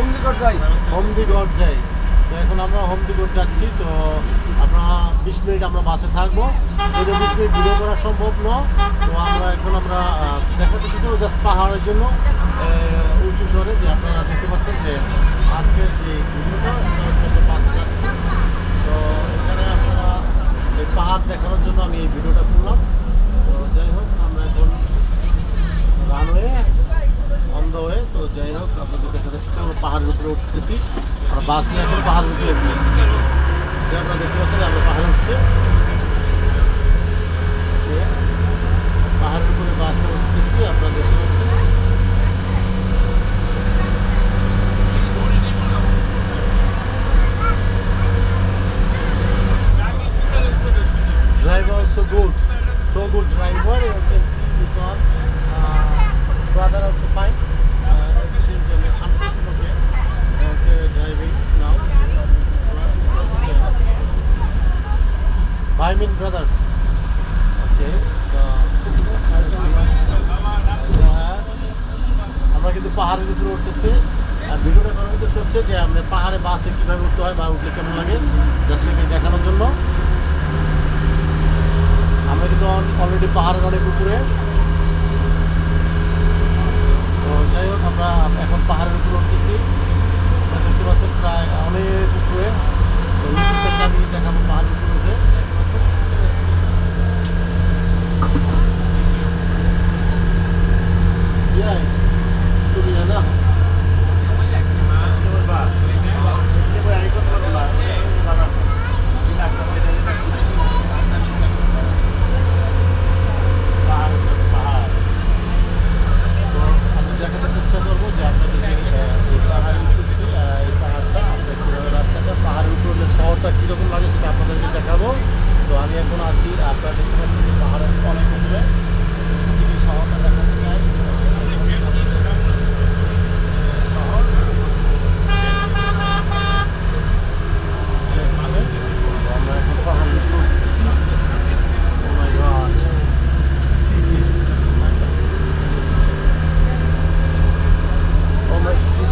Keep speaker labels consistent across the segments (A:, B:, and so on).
A: হমদিগড় যাই।
B: হমদিগড় যাই। তো এখন আমরা হমদিগড় যাচ্ছি, তো আমরা বিশ মিনিট আমরা বাসে থাকব। যদি বিশ মিনিট ভিডিও করা সম্ভব না, তো আমরা এখন আমরা দেখাতে করব জাস্ট পাহাড়ের জন্য উঁচু শহরে যে আপনারা দেখতে পাচ্ছেন যে আজকের যে ভিডিওটা, সেটা হচ্ছে আমরা বাসে যাচ্ছি। তো এখানে আপনারা এই পাহাড় দেখানোর জন্য আমি এই ভিডিওটা করলাম তো যাই হোক আমরা এখন রানওয়ে অন দ্য ওয়ে তো যাই হোক, আপনাদের দেখা যাচ্ছে আমরা পাহাড়ের উপরে উঠতেছি। আমরা বাস নিয়ে এখন পাহাড়ের উপরে যে আপনারা দেখতে পাচ্ছেন, আমরা পাহাড়ে উঠছে। পাহাড়ের উপরে বাসে উঠতেছি, আপনারা দেখতে পাচ্ছেন। পাহাড়ের উপরে উঠতেছি। আর ভিডিওটা করার উদ্দেশ্য হচ্ছে যে আমরা পাহাড়ে বাসে কীভাবে উঠতে হয় বা উঠলে কেমন লাগে জাস্ট সেখানে দেখানোর জন্য। আমরা কিন্তু অলরেডি পাহাড়ের অনেক উপরে তো যাই হোক আমরা এখন পাহাড়ের উপরে উঠতেছি আপনারা দেখতে পাচ্ছেন প্রায় অনেক উপরে তো নিচের সাইডে আমি দেখাবো পাহাড়ের উপরে উঠে দেখতে পাচ্ছেন Yeah, তুমি না তো আমি দেখাতে চেষ্টা করব যে আপনাদেরকে আহ, যে পাহাড়ে উঠতেছি আহ, এই পাহাড়টা আমরা কীভাবে রাস্তাটা পাহাড়ের উপর উঠলে শহরটা কীরকম লাগে সেটা আপনাদেরকে দেখাবো তো আমি এখন আছি আপনারা দেখতে পাচ্ছেন যে পাহাড়ের অনেক উপরে যদি শহরটা দেখাতে চাই শহর আমরা এখন পাহাড়ের উপর উঠতেছি Oh my God. See, see. Oh my see.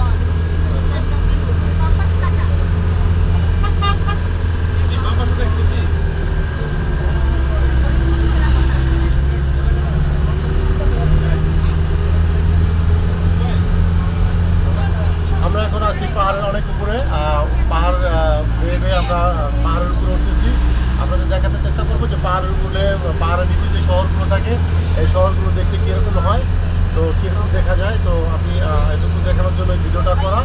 B: আমরা এখন আছি পাহাড়ের অনেক উপরে আহ, পাহাড় আহ, বেয়ে বেয়ে আমরা আহ, পাহাড়ের উপরে উঠতেছি আপনাদের দেখাতে চেষ্টা করব যে পাহাড়ের উপরে পাহাড়ের নিচে যে শহরগুলো থাকে এই শহরগুলো দেখতে কীরকম হয়, তো কীরকম দেখা যায়, তো আমি এটুকু দেখানোর জন্য ভিডিওটা করা।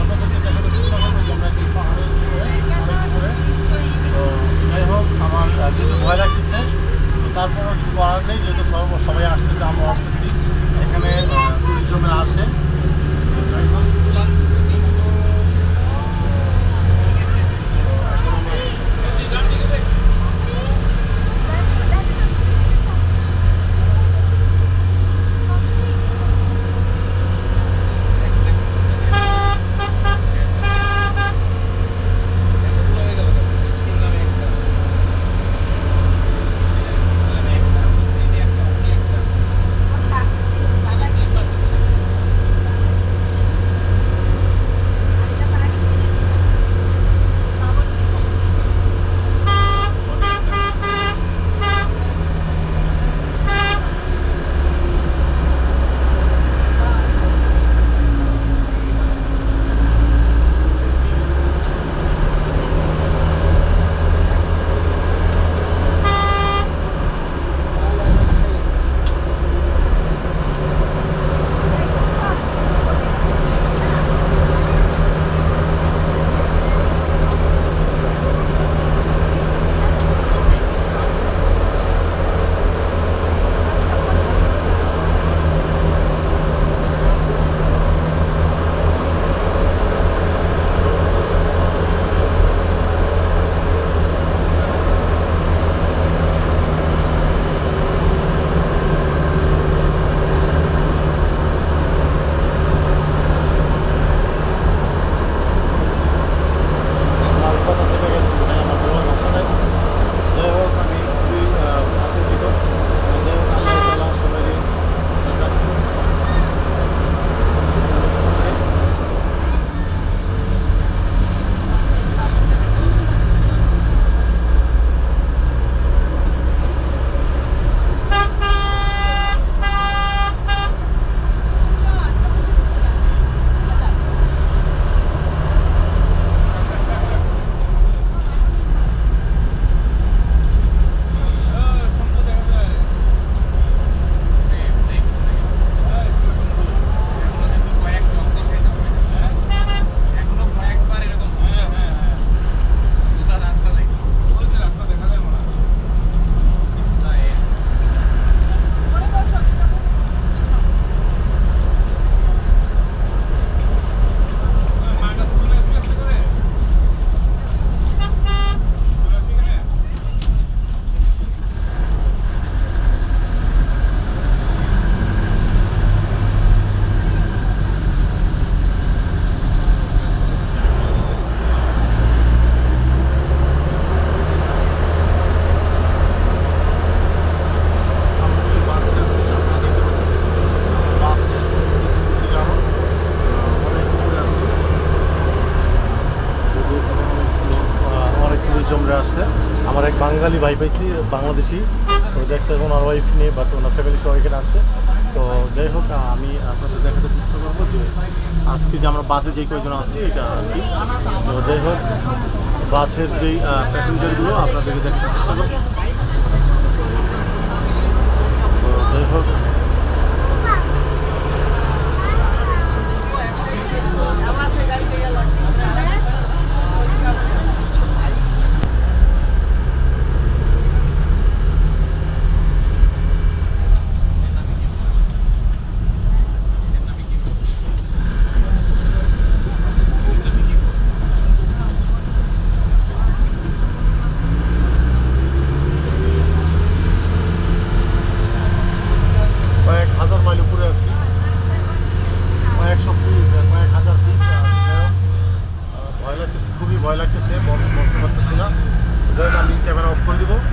B: আপনাদেরকে দেখানোর চেষ্টা করব যে আমরা কি পাহাড়ের উপরে তো যাই হোক, আমার যেহেতু ভয় লাগতেছে তারপর কিছু করার নেই, যেহেতু সবাই আসতেছে আমরা আসতেছি। বাঙালি ভাই পাইছি, বাংলাদেশি। তো দেখছে এখন ওনার ওয়াইফ নিয়ে বাট ওনার ফ্যামিলি সবাই এখানে আসছে। তো যাই হোক, আমি আপনাদের দেখাতে চেষ্টা করব যে আজকে যে আমরা বাসে যেই কয়েকজন আসছি এটা আর কি। তো যাই হোক, বাসের যেই প্যাসেঞ্জারগুলো আপনাদেরকে দেখাতে চেষ্টা করব।